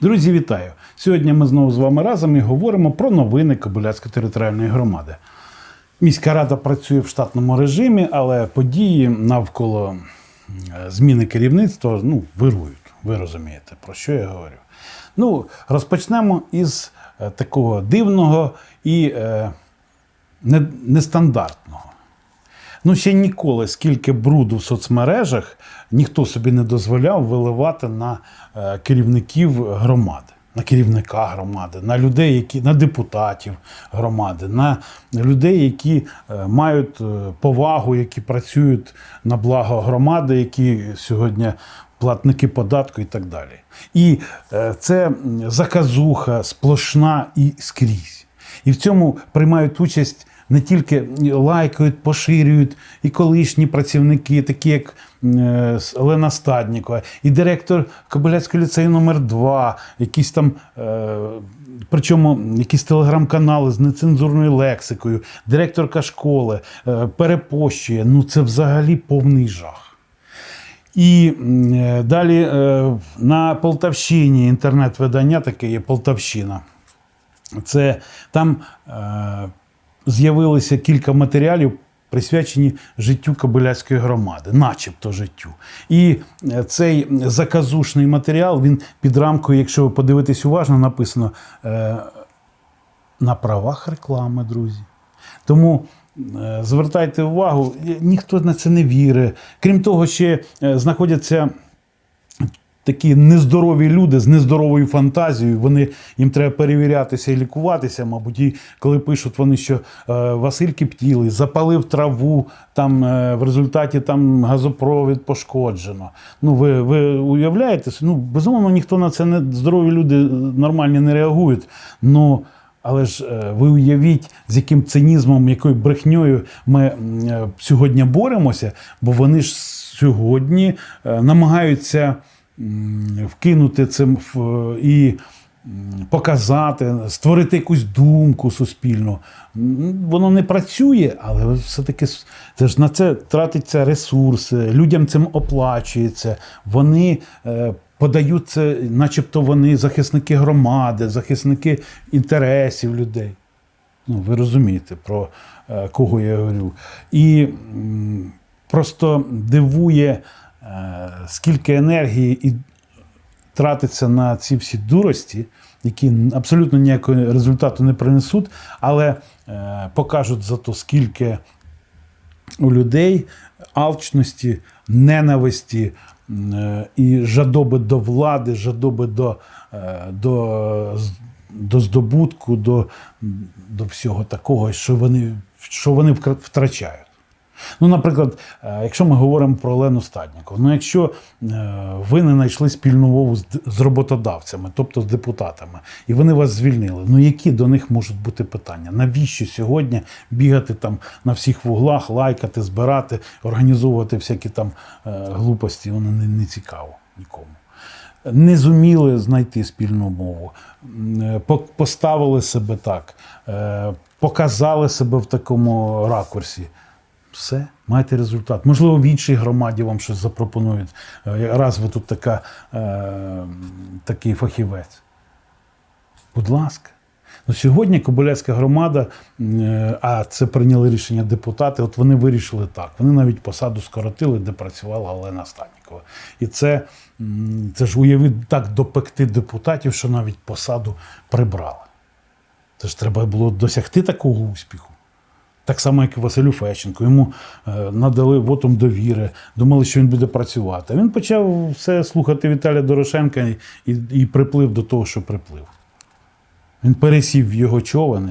Друзі, вітаю! Сьогодні ми знову з вами разом і говоримо про новини Кобиляцької територіальної громади. Міська рада працює в штатному режимі, але події навколо зміни керівництва ну, вирують. Ви розумієте, про що я говорю. Ну, розпочнемо із е, такого дивного і е, нестандартного. Ну, ще ніколи скільки бруду в соцмережах ніхто собі не дозволяв виливати на е, керівників громади, на керівника громади, на людей, які на депутатів громади, на людей, які е, мають е, повагу, які працюють на благо громади, які сьогодні платники податку і так далі. І це заказуха сплошна і скрізь. І в цьому приймають участь не тільки лайкають, поширюють і колишні працівники, такі як е, Олена Стаднікова, і директор Кобиляцького ліцею номер 2 якісь там, е, причому якісь телеграм-канали з нецензурною лексикою, директорка школи е, перепощує. Ну це взагалі повний жах. І далі на Полтавщині інтернет-видання таке є Полтавщина. Це там з'явилося кілька матеріалів, присвячені життю Кобиляцької громади, начебто життю. І е, цей заказушний матеріал він під рамкою, якщо ви подивитесь уважно, написано е, на правах реклами, друзі. Тому е, звертайте увагу, ніхто на це не вірить. Крім того, ще знаходяться такі нездорові люди з нездоровою фантазією. Вони їм треба перевірятися і лікуватися. Мабуть, і коли пишуть вони, що е, Василь Кіптілий запалив траву, там е, в результаті там газопровід пошкоджено. Ну ви, ви уявляєте? Ну безумовно, ніхто на це не здорові люди е, нормальні не реагують. Ну але ж ви уявіть, з яким цинізмом, якою брехньою ми сьогодні боремося, бо вони ж сьогодні намагаються вкинути цим і показати, створити якусь думку суспільну. Воно не працює, але все-таки це ж на це тратиться ресурси, людям цим оплачується. Вони е, подають це, начебто вони захисники громади, захисники інтересів людей. Ну, ви розумієте, про е, кого я говорю. І просто дивує, скільки енергії і тратиться на ці всі дурості, які абсолютно ніякого результату не принесуть, але е, покажуть зато скільки у людей алчності, ненависті е, і жадоби до влади, жадоби до, е, до, до здобутку, до, до всього такого, що вони, що вони втрачають. Ну, наприклад, е, якщо ми говоримо про Олену Стаднікову, ну якщо е, ви не знайшли спільну мову з, роботодавцями, тобто з депутатами, і вони вас звільнили, ну які до них можуть бути питання? Навіщо сьогодні бігати там на всіх вуглах, лайкати, збирати, організовувати всякі там е, глупості? Воно не, не цікаво нікому. Не зуміли знайти спільну мову, поставили себе так, показали себе в такому ракурсі. Все, маєте результат. Можливо, в іншій громаді вам щось запропонують. Е, Раз ви тут така, е, такий фахівець. Будь ласка. Ну, сьогодні Кобиляцька громада, е, а це прийняли рішення депутати, от вони вирішили так. Вони навіть посаду скоротили, де працювала Олена Станікова. І це, це ж уявіть так допекти депутатів, що навіть посаду прибрали. Це ж треба було досягти такого успіху. Так само, як і Василю Фещенку. Йому е, надали вотом довіри, думали, що він буде працювати. Він почав все слухати Віталія Дорошенка і, і, і приплив до того, що приплив. Він пересів його човен,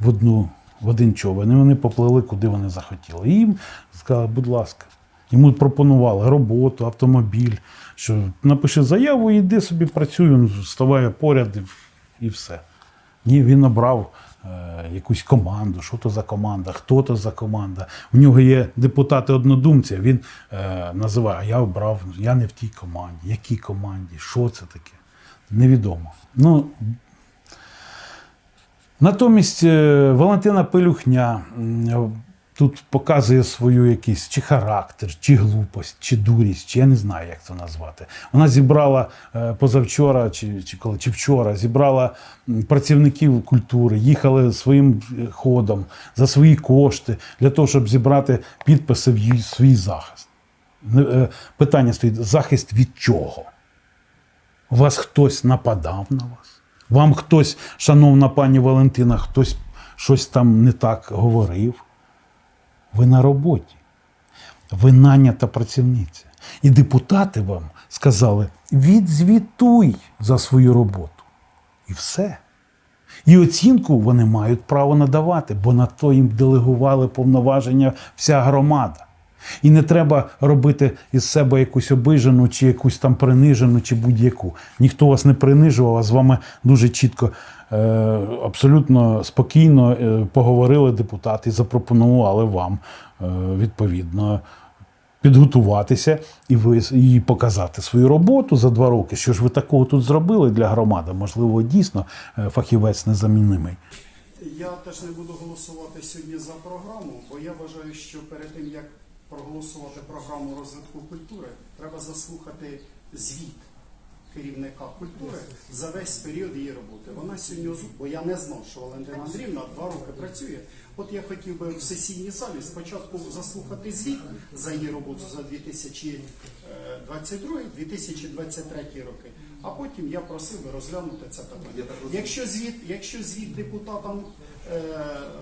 в, одну, в один човен, і вони поплили, куди вони захотіли. І їм сказали, будь ласка, йому пропонували роботу, автомобіль, що напиши заяву, і йди собі працюй, він вставає поряд і, все. Ні, він обрав якусь команду. Що то за команда, хто то за команда. У нього є депутати однодумці. Він е, називає, а я обрав, я не в тій команді. Якій команді? Що це таке? Невідомо. Ну, Натомість е, Валентина Пилюхня тут показує свою якийсь чи характер, чи глупость, чи дурість, чи я не знаю, як це назвати. Вона зібрала е, позавчора, чи, чи коли чи вчора, зібрала працівників культури, їхали своїм е, ходом за свої кошти для того, щоб зібрати підписи в свій захист. Е, Питання стоїть: захист від чого? Вас хтось нападав на вас? Вам хтось, шановна пані Валентина, хтось щось там не так говорив? Ви на роботі. Ви нанята працівниця. І депутати вам сказали: відзвітуй за свою роботу. І все. І оцінку вони мають право надавати, бо на то їм делегували повноваження вся громада. І не треба робити із себе якусь обижену, чи якусь там принижену, чи будь-яку. Ніхто вас не принижував, а з вами дуже чітко, е, абсолютно спокійно е, поговорили депутати і запропонували вам е, відповідно підготуватися і ви і показати свою роботу за два роки. Що ж ви такого тут зробили для громади? Можливо, дійсно фахівець незаміннимий. Я теж не буду голосувати сьогодні за програму, бо я вважаю, що перед тим як проголосувати програму розвитку культури, треба заслухати звіт керівника культури за весь період її роботи. Вона сьогодні бо я не знав, що Валентина Андріївна два роки працює. От я хотів би в сесійній залі спочатку заслухати звіт за її роботу за 2022-2023 роки, а потім я просив би розглянути це питання. Якщо звіт, якщо звіт депутатам е,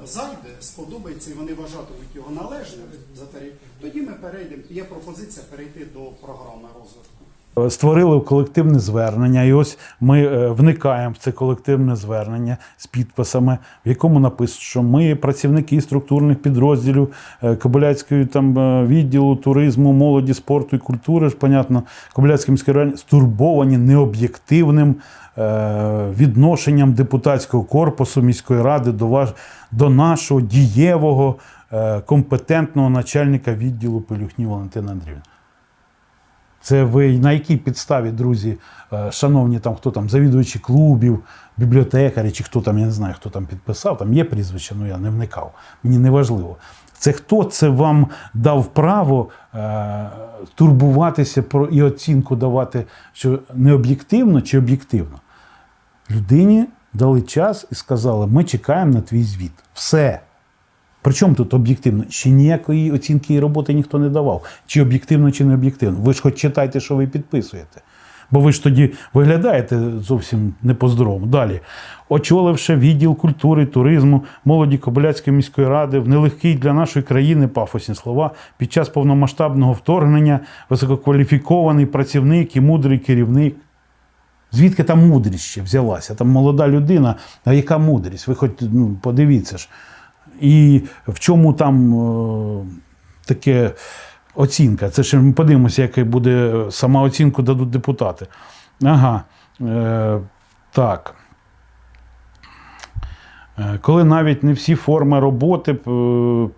зайде, сподобається і вони вважатимуть його належним за тариф, тоді ми перейдемо. Є пропозиція перейти до програми розвитку. Створили колективне звернення, і ось ми е, вникаємо в це колективне звернення з підписами, в якому написано, що ми, працівники структурних підрозділів е, Кобиляцької там е, відділу туризму, молоді, спорту і культури, ж понятно, Кобиляцької міської ради, стурбовані необ'єктивним відношенням депутатського корпусу міської ради до ваш до нашого дієвого компетентного начальника відділу Пелюхні Валентина Андріївна. Це ви на якій підставі, друзі, е, шановні там, хто там, завідувачі клубів, бібліотекарі, чи хто там, я не знаю, хто там підписав, там є прізвище, ну я не вникав. Мені не важливо. Це хто це вам дав право е, турбуватися про і оцінку давати, що не об'єктивно чи об'єктивно? Людині дали час і сказали: ми чекаємо на твій звіт. Все. Причому тут об'єктивно? Ще ніякої оцінки і роботи ніхто не давав. Чи об'єктивно, чи не об'єктивно. Ви ж хоч читайте, що ви підписуєте. Бо ви ж тоді виглядаєте зовсім не по-здоровому. Далі. Очоливши відділ культури, туризму, молоді Кобиляцької міської ради в нелегкий для нашої країни пафосні слова під час повномасштабного вторгнення висококваліфікований працівник і мудрий керівник. Звідки там мудрість ще взялася? Там молода людина, а яка мудрість? Ви хоч ну, подивіться ж. І в чому там е, таке оцінка? Це ще ми подивимося, яка буде сама оцінку дадуть депутати. Ага. Е, так. Е, Коли навіть не всі форми роботи е,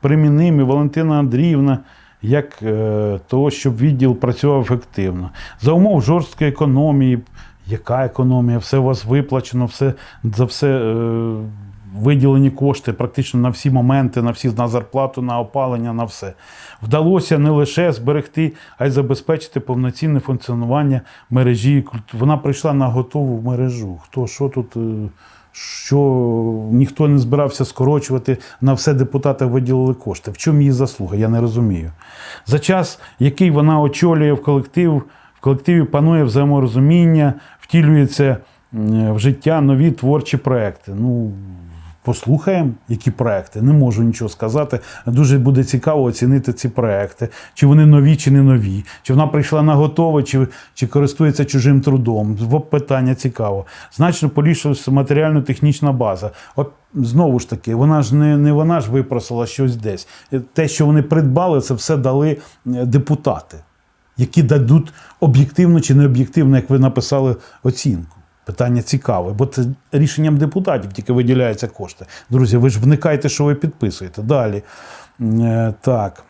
примінимі, Валентина Андріївна, як того, щоб відділ працював ефективно. За умов жорсткої економії, яка економія, все у вас виплачено, все, за все виділені кошти практично на всі моменти, на всі на зарплату, на опалення, на все. Вдалося не лише зберегти, а й забезпечити повноцінне функціонування мережі. Вона прийшла на готову мережу. Хто що тут? е, що ніхто не збирався скорочувати, на все депутати виділили кошти. В чому її заслуга? Я не розумію. За час, який вона очолює в колектив, в колективі панує взаєморозуміння, втілюється в життя нові творчі проекти. Ну, послухаємо, які проекти. Не можу нічого сказати. Дуже буде цікаво оцінити ці проекти, чи вони нові, чи не нові, чи вона прийшла на готове, чи, чи користується чужим трудом. Питання цікаво. Значно поліпшилася матеріально-технічна база. От знову ж таки, вона ж не, не вона ж випросила щось десь. Те, що вони придбали, це все дали е, депутати, які дадуть об'єктивно чи не об'єктивно, як ви написали, оцінку. Питання цікаве, бо це рішенням депутатів тільки виділяються кошти. Друзі, ви ж вникайте, що ви підписуєте. Далі. Е, Так.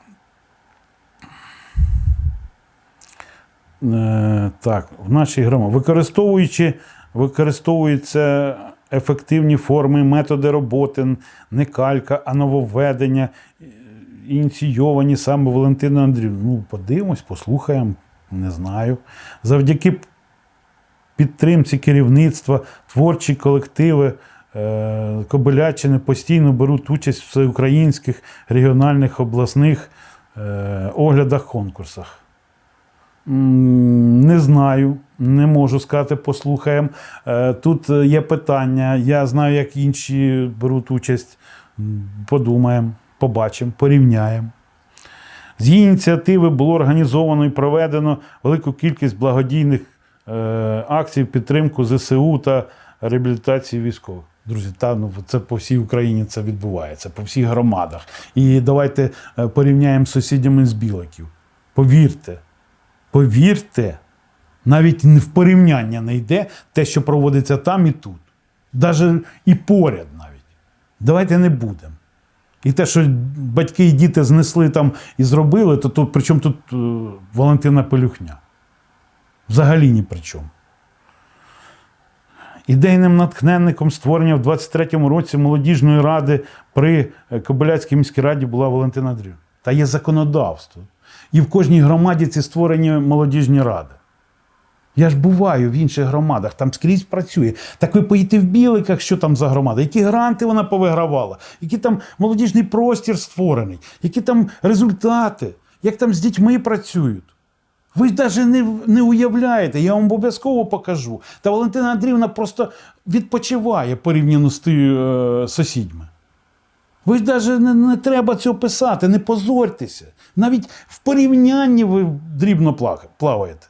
Е, Так, в нашій громаді. Використовуючи, використовується ефективні форми, методи роботи, не калька, а нововведення, ініційовані саме Валентиною Андріївною. Ну, подивимось, послухаємо, не знаю. Завдяки підтримці керівництва, творчі колективи е, Кобиляччини постійно беруть участь в всеукраїнських регіональних обласних е, оглядах, конкурсах. Не знаю, не можу сказати, послухаємо. Е, Тут є питання. Я знаю, як інші беруть участь. Подумаємо, побачимо, порівняємо. З її ініціативи було організовано і проведено велику кількість благодійних акцій в підтримку ЗСУ та реабілітації військових. Друзі, та ну це по всій Україні це відбувається, по всіх громадах. І давайте е, порівняємо з сусідями з Білоків. Повірте, повірте, навіть в порівняння не йде те, що проводиться там і тут. Навіть і поряд навіть. Давайте не будемо. І те, що батьки і діти знесли там і зробили, то тут при чому тут е, Валентина Пелюхня? Взагалі ні при чому. Ідейним натхненником створення в 23-му році молодіжної ради при е, Кобиляцькій міській раді була Валентина Андріївна. Та є законодавство. І в кожній громаді ці створені молодіжні ради. Я ж буваю в інших громадах, там скрізь працює. Так ви поїдете в Біликах, що там за громада, які гранти вона повигравала, який там молодіжний простір створений, які там результати, як там з дітьми працюють. Ви ж навіть не, не уявляєте, я вам обов'язково покажу. Та Валентина Андріївна просто відпочиває порівняно з тими е, сусідьми. Ви ж навіть не, не треба цього писати, не позорьтеся. Навіть в порівнянні ви дрібно плаваєте.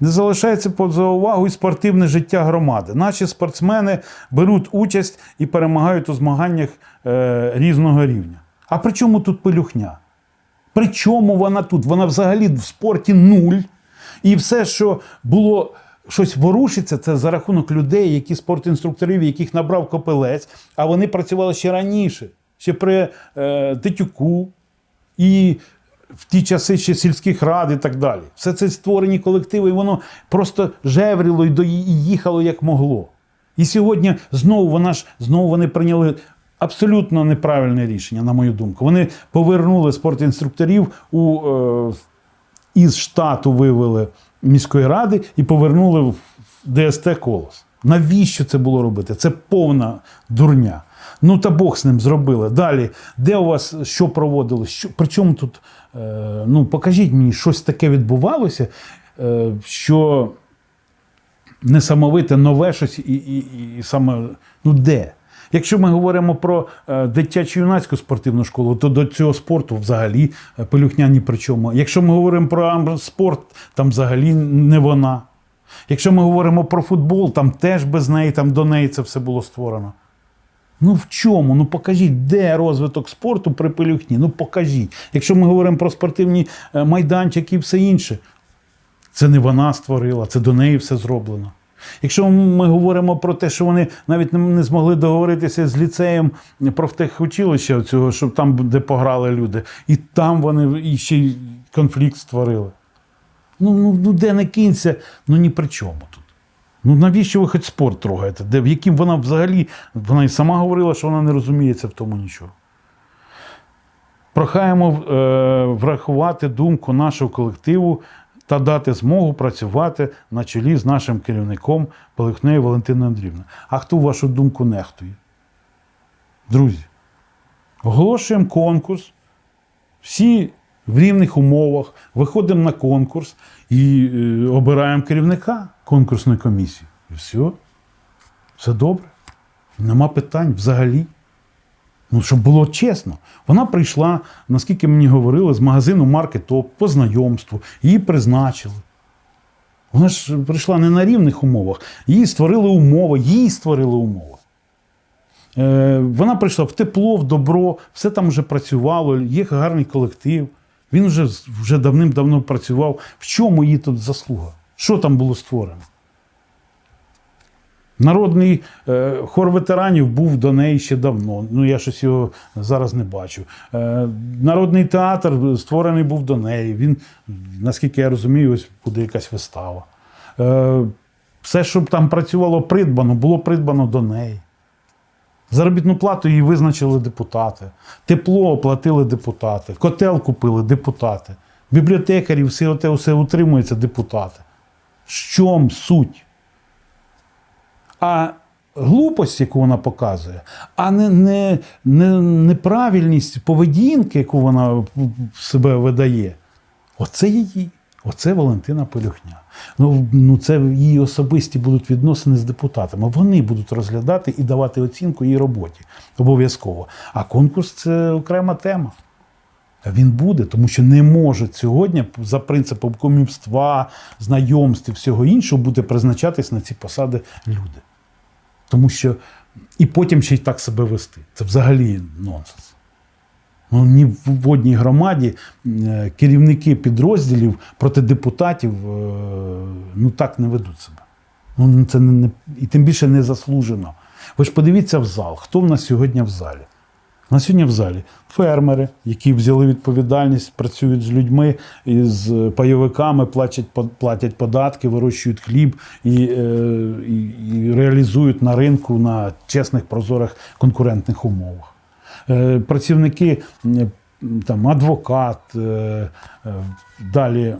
Не залишається поза увагою спортивне життя громади. Наші спортсмени беруть участь і перемагають у змаганнях е, різного рівня. А при чому тут пелюхня? При чому вона тут? Вона взагалі в спорті нуль. І все, що було щось ворушиться, це за рахунок людей, які спортінструкторів, яких набрав копелець, а вони працювали ще раніше, ще при е, Тетюку і в ті часи ще сільських рад і так далі. Все це створені колективи, і воно просто жевріло і їхало як могло. І сьогодні знову вона ж знову вони прийняли абсолютно неправильне рішення, на мою думку. Вони повернули спортінструкторів у, е, із штату вивели міської ради і повернули в ДСТ колос. Навіщо це було робити? Це повна дурня. Ну та Бог з ним зробили. Далі, де у вас що проводилось? Що, причому тут, е, ну покажіть мені, щось таке відбувалося, е, що несамовите, нове щось і, і, і саме ну де? Якщо ми говоримо про е, дитячу юнацьку спортивну школу, то до цього спорту взагалі е, пелюхня ні при чому. Якщо ми говоримо про амброспорт, там взагалі не вона. Якщо ми говоримо про футбол, там теж без неї, там до неї це все було створено. Ну в чому? Ну покажіть, де розвиток спорту при пелюхні? Ну покажіть. Якщо ми говоримо про спортивні е, майданчики і все інше, це не вона створила, це до неї все зроблено. Якщо ми говоримо про те, що вони навіть не- змогли договоритися з ліцеєм профтехучилища, цього, щоб там, де пограли люди, і там вони і ще й конфлікт створили. Ну, ну, ну де не кінця, ну ні при чому тут. Ну навіщо ви хоч спорт трогаєте? Де, в яким вона взагалі, вона і сама говорила, що вона не розуміється в тому нічого. Прохаємо е, врахувати думку нашого колективу та дати змогу працювати на чолі з нашим керівником Пелихнею Валентиною Андріївною. А хто вашу думку нехтує? Друзі, оголошуємо конкурс. Всі в рівних умовах виходимо на конкурс і е, обираємо керівника конкурсної комісії. І все. Все добре. Нема питань взагалі. Ну, щоб було чесно. Вона прийшла, наскільки мені говорили, з магазину марки ТОП по знайомству, її призначили. Вона ж прийшла не на рівних умовах, їй створили умови, їй створили умови. Е, вона прийшла в тепло, в добро, все там вже працювало, є гарний колектив. Він вже, вже давним-давно працював. В чому її тут заслуга? Що там було створено? Народний е, хор ветеранів був до неї ще давно. Ну я щось його зараз не бачу. Е, народний театр створений був до неї. Він, наскільки я розумію, ось буде якась вистава. Е, Все, що там працювало придбано, було придбано до неї. Заробітну плату їй визначили депутати. Тепло оплатили депутати. Котел купили депутати. Бібліотекарі, все оте все утримується депутати. В чому суть? А глупость, яку вона показує, а не, не, не, неправильність поведінки, яку вона себе видає, оце її. Оце Валентина Полюхня. Ну, ну це її особисті будуть відносини з депутатами. Вони будуть розглядати і давати оцінку її роботі обов'язково. А конкурс це окрема тема. Він буде, тому що не можуть сьогодні за принципом комівства, знайомств і всього іншого буде призначатись на ці посади люди. Тому що і потім ще й так себе вести. Це взагалі нонсенс. Ну, ні в одній громаді е, керівники підрозділів проти депутатів е, ну, так не ведуть себе. Ну, це не, і тим більше не заслужено. Ви ж подивіться в зал, хто в нас сьогодні в залі? У нас сьогодні в залі фермери, які взяли відповідальність, працюють з людьми з пайовиками, платять, платять податки, вирощують хліб і, е, і, і реалізують на ринку на чесних, прозорих конкурентних умовах. Е, Працівники, там, адвокат, е, е, далі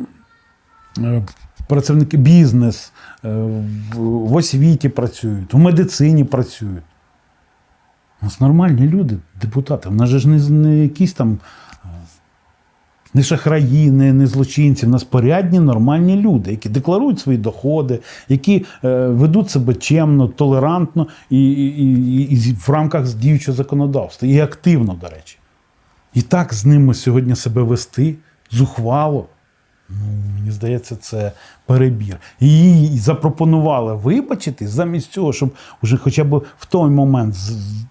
е, працівники бізнес, е, в в освіті працюють, у медицині працюють. У нас нормальні люди, депутати. У нас ж не, не якісь там е, не шахраї, не, не злочинці. У нас порядні, нормальні люди, які декларують свої доходи, які е, ведуть себе чемно, толерантно і, і, і, і в рамках діючого законодавства. І активно, до речі. І так з ними сьогодні себе вести зухвало. Ну, мені здається, це перебір. І запропонували вибачити замість цього, щоб вже хоча б в той момент з- з-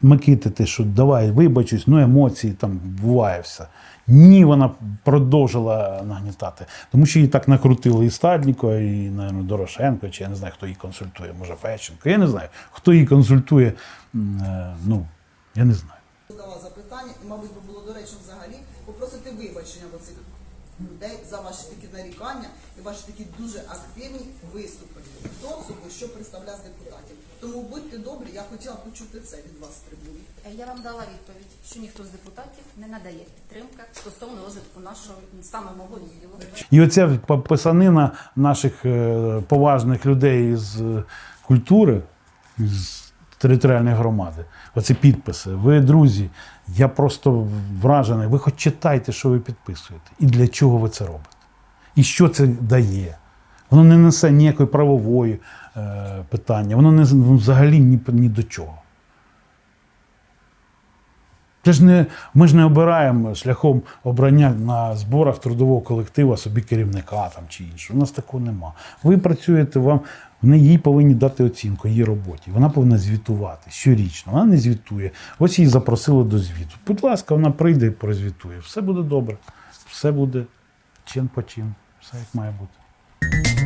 що давай вибачусь, ну емоції там буває все. Ні, вона продовжила нагнітати. Тому що її так накрутили і Стадніко, і, наверное, Дорошенко, чи я не знаю, хто її консультує, може Фещенко. Я не знаю, хто її консультує. е, Ну, я не знаю. запитання, і, мабуть, було доречно взагалі попросити вибачення в цих людей за ваші такі нарікання і ваші такі дуже активні виступи до особи, що представляє з депутатів. Тому будьте добрі, я хотіла почути це від вас з трибуни. Е, Я вам дала відповідь, що ніхто з депутатів не надає підтримки стосовно розвитку нашого саме мого відділу. І оця писанина наших е, поважних людей з е, культури, з територіальної громади, оці підписи. Ви, друзі, я просто вражений. Ви хоч читайте, що ви підписуєте, і для чого ви це робите, і що це дає. Воно не несе ніякої правової е, питання, воно не ну, взагалі ні, ні до чого. Це ж не, ми ж не обираємо шляхом обрання на зборах трудового колективу собі керівника там, чи іншого. У нас такого нема. Ви працюєте, вам вони їй повинні дати оцінку її роботі. Вона повинна звітувати щорічно. Вона не звітує. Ось її запросили до звіту. Будь ласка, вона прийде і прозвітує. Все буде добре. Все буде чин по чин. Все як має бути.